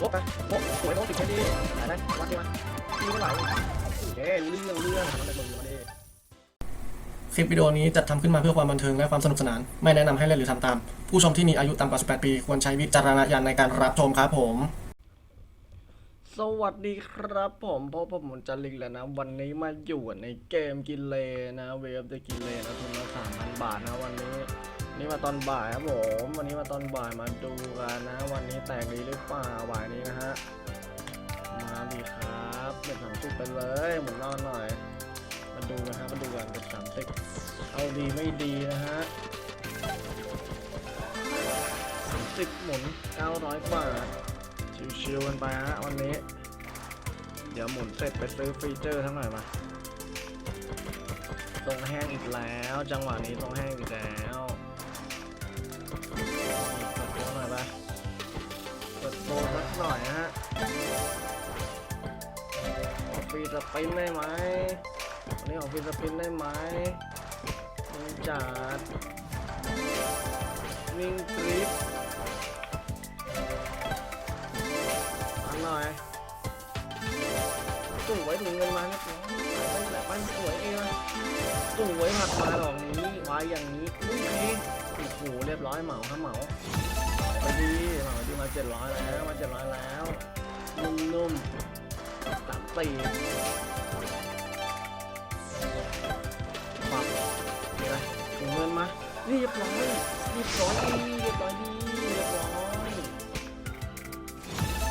โบ๊ะไปโบ๊ะสวยโบ๊ะติดแค่นี้ไหนได้วัดดิมาดีเท่าไหร่โอเคเรื่องเรื่องมันจะมึงมาดิคลิปวิดีโอนี้จัดทำขึ้นมาเพื่อความบันเทิงและความสนุกสนาน ไม่แนะนำให้เล่นหรือทำตาม ผู้ชมที่มีอายุต่ำกว่า 18 ปี ควรใช้วิจารณญาณในการรับชมครับผม สวัสดีครับผมพบกับผมจันลิงแล้วนะ วันนี้มาอยู่ในเกมกินเลนะ เวฟจะกินเลนะทุนละสามพันบาทนะวันนี้ นี่มาตอนบ่ายครับผมวันนี้มาตอนบ่ายมาดูกันนะ วันนี้แตกดีหรือเปล่าบ่ายนี้นะฮะมาดีครับเป็นสามสิบไปเลยหมุนนอนหน่อย มาดูกันฮะมาดูกันเป็นสามสิบเอาดีไม่ดีนะฮะสามสิบหมุนเก้าร้อยบาชิวๆกันไปฮะวันนี้ เดี๋ยวหมุนเสร็จไปซื้อฟีเจอร์ทั้งหน่อยมาตรงแห้งอีกแล้ว จังหวะนี้ตรงแห้งอีกแล้ว ออกฟรีสปินได้ไหมวันนี้ออกฟรีสปินได้ไหมมึงจัดวิ่งกริปอันหน่อยสวยถึงเงินมาเนี่ยไปแบบไปสวยเองสวยผักมาดอกนี้วายอย่างนี้อุ้ยโอ้โหเรียบร้อยเหมาครับเหมาไปดีเหมาดีมาเจ็ดร้อยแล้วมาเจ็ดร้อยแล้วนุ่มๆ สามสี่ปับเดี๋ยวนะถึงเงินมาเรียบร้อยเรียบร้อยดีเรียบร้อยดีเรียบร้อย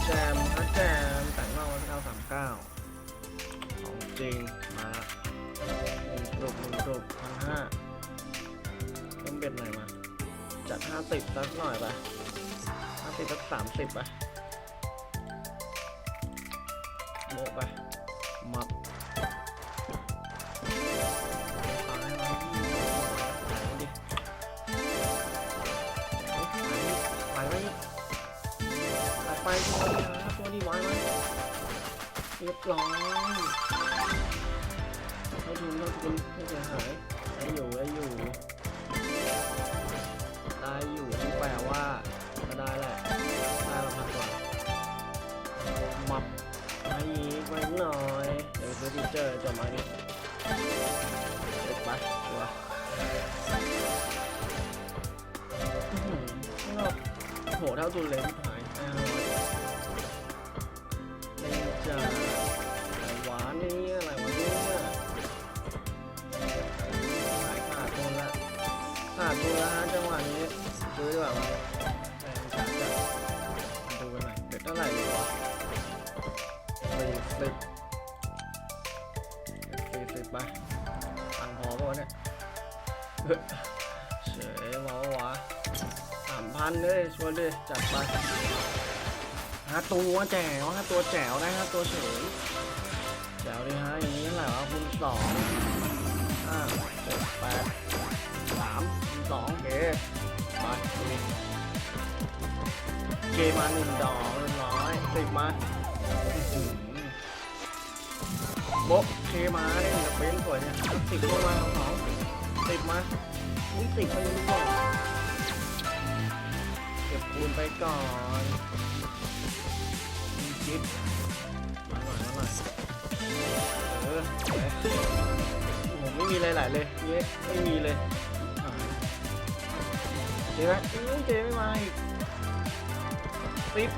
แจมฮะแจมแต่งมาวันเก้าสามเก้าของจริงมาละหนึ่งกลุ่มหนึ่งกลุ่มพันห้าเพิ่มเบ็ดหน่อยมาจัดห้าสิบสักหน่อยไปห้าสิบสักสามสิบไป โมกไปมับตายมาตายดิตายไหมตัดไปตัวนี้ไว้ไหมเรียบร้อยเขาทุนเขาทุนไม่เสียหาย จอร์จบมาดิเด็ดไปตัวอื้โหเท่าทุนเลยที่หายห้าร้อยเล่นจ้าอะหวานนี่อะไรวะเนี่ยขายขาดทุนละขาดทุนละฮะจังหวะนี้ซื้อดีกว่ามั้ยแรงจัดจัดมาดูกันหน่อยเบ็ดเท่าไหร่ดีวะสี่สิบสี่สิบ ไปตังพอป่ะเนี่ยเฉยมาวะสามพันเลยชวนเลยจัดไปห้าตัวแจ๋วห้าตัวแจ๋วได้ห้าตัวเฉยแจ๋วดีฮะอย่างนี้เท่าไหร่วะคูณสองห้าเจ็ดแปดสามสองโอเคไปเกมาหนึ่งดอกเรียบร้อยสิบมา โบ๊ะเคมาได้หนึ่งกับเป็นสวยเนี่ยสิบตัวมาสองสิบมาอุ้ยสิบไปเรื่อยๆเก็บคูณไปก่อนคิดมาหน่อยมาหน่อยเออผมไม่มีอะไรหลายเลยเนี้ไม่มีเลยเจ๊ไหมเจ๊ไม่มาอีกปิ๊บ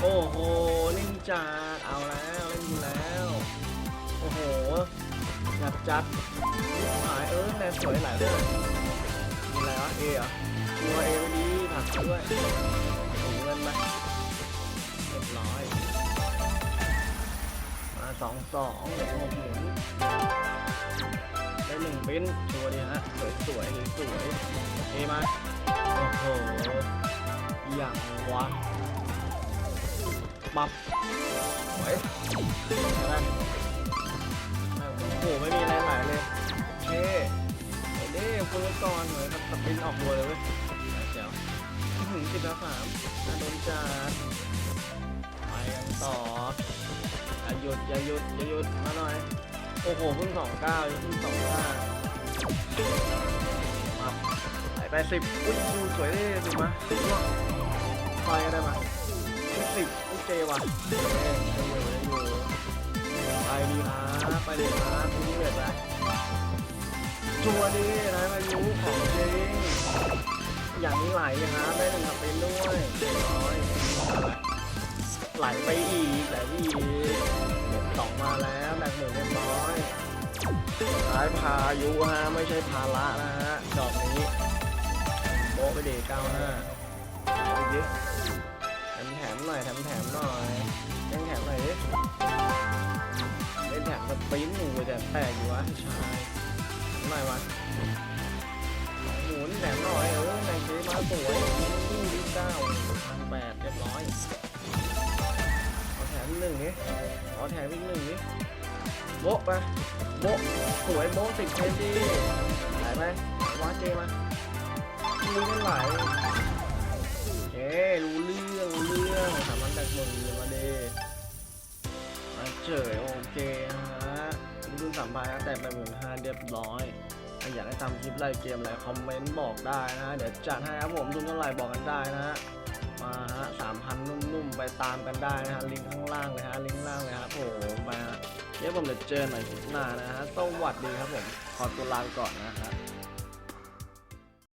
โอ้โหนิ่งจัดเอาแล้วเล่นแล้ว โหยากจัดหายเออแนวสวยหลายเรื่องมีอะไรวะเออตัวเอไม่ดีผักด้วยถุงเงินไปเรียบร้อย มาสองสองเหลือหกหมุนได้หนึ่งปิ้นชัวร์ดีฮะสวยสวยสวยสวยโอเคมาโอ้โหอย่างวะปับสวยนะโอ้ โหไม่มีอะไรหลเลยโอเคเดี๋ยวดิคุณไว้ก่อนเหมือนกับสปินออกบัวเลยเว้ยเดี๋ยวถึงสิบแล้วสามน่าโดนจัดไปกันต่ออย่าหยุดอย่าหยุดอย่าหยุดมาหน่อย โอ้โหเพิ่งสองเก้าเพิ่งสองห้ามาไหลไปสิบอุ้ยดูสวยเลยสิมาล่วงไปก็ได้มาสิบสิโอเควะเอ๊ะ ไปดีครับไปดีครับทีนี้เด็ดไปชัวร์ดีนะพายุของจริงอย่างนี้ไหลนะครับได้หนึ่งกับเป็นด้วยเรียบร้อยไหลไปอีกไหลไปอีกเด็ดสองมาแล้วแบกหมื่นเรียบร้อยท้ายพายุฮะไม่ใช่ภาระนะฮะดอกนี้โบไปเดย์เก้าห้าเอาอีกดิ แถมหน่อยแถมแถมหน่อยแถมแถมหน่อยดิเล่นแถมสปรินหนูแต่แตกอยู่วะชายหน่อยวะหมุนแถมหน่อยเออแรงเจ๊มาสวยอู้ดีเก้าพันแปดเรียบร้อยขอแถมหนึ่งดิขอแถมอีกหนึ่งดิโบ๊ะไปโบ๊ะสวยโบ๊ะสิบเคดีไหลไหมวาเจมาลุยกันไหลเอ๊รู้เรื่อง เรื่องถามมันจากมือมาเดมาเฉยโอเคฮะนี่คุณสัมภาระแต่ไปหมื่นห้าเรียบร้อยถ้าอยากให้ทำคลิปไล่เกมอะไรคอมเมนต์บอกได้นะฮะเดี๋ยวจัดให้ครับผมทุนเท่าไหร่บอกกันได้นะฮะมาฮะสามพันนุ่มๆไปตามกันได้นะฮะลิงก์ข้างล่างเลยฮะลิงก์ล่างเลยครับผมไปฮะเดี๋ยวผมเดี๋ยวเจอหน่อยคลิปหน้านะฮะสวัสดีครับผมขอตัวลาไปก่อนนะฮะ